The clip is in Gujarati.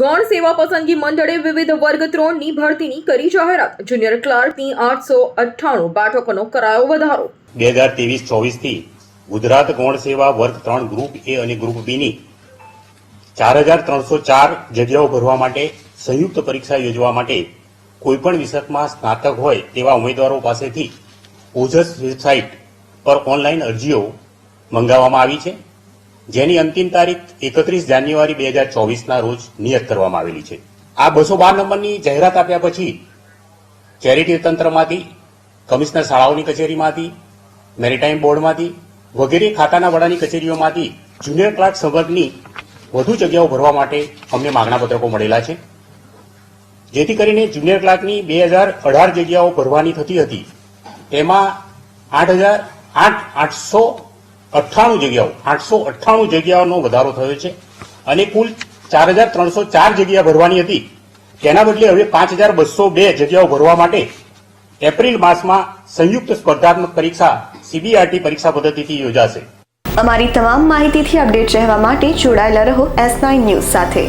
ગૌણ સેવા પસંદગી મંડળે વિવિધ વર્ગ ત્રણની ભરતીની કરી જાહેરાત. જુનિયર ક્લાર્કની આઠસો અઠ્ઠાણું બેઠકોનો કરાયો વધારો. બે હજાર ત્રેવીસ ચોવીસથી ગુજરાત ગૌણ સેવા વર્ગ ત્રણ ગ્રુપ એ અને ગ્રુપ બીની ચાર હજાર ત્રણસો ચાર જગ્યાઓ ભરવા માટે સંયુક્ત પરીક્ષા યોજવા માટે કોઈપણ વિષયમાં સ્નાતક હોય તેવા ઉમેદવારો પાસેથી ઓજસ વેબસાઇટ પર ઓનલાઈન અરજીઓ મંગાવવામાં આવી છે. જેની અંતિમ તારીખ એકત્રીસ જાન્યુઆરી બે હજાર ચોવીસના રોજ નિયત કરવામાં આવેલી છે. આ બસો બાર નંબરની જાહેરાત આપ્યા પછી ચેરિટી તંત્રમાંથી, કમિશનર શાળાઓની કચેરીમાંથી, મેરીટાઈમ બોર્ડમાંથી વગેરે ખાતાના વડાની કચેરીઓમાંથી જુનિયર ક્લાર્ક સંવર્ગની વધુ જગ્યાઓ ભરવા માટે અમને માગણા પત્રકો મળેલા છે. જેથી કરીને જુનિયર ક્લાર્કની બે હજાર અઢાર જગ્યાઓ ભરવાની થતી હતી. તેમાં આઠ હજાર આઠ આઠસો અઠ્ઠાણું જગ્યાઓ, આઠસો અઠ્ઠાણું જગ્યાઓનો વધારો થયો છે અને કુલ ચાર હજાર ત્રણસો ચાર જગ્યા ભરવાની હતી. તેના બદલે હવે પાંચ હજાર બસો બે જગ્યાઓ ભરવા માટે એપ્રિલ માસમાં સંયુક્ત સ્પર્ધાત્મક પરીક્ષા, સીબીઆરટી પરીક્ષા પદ્ધતિથી યોજાશે. અમારી તમામ માહિતીથી અપડેટ રહેવા માટે જોડાયેલા રહો એસ ન્યૂઝ સાથે.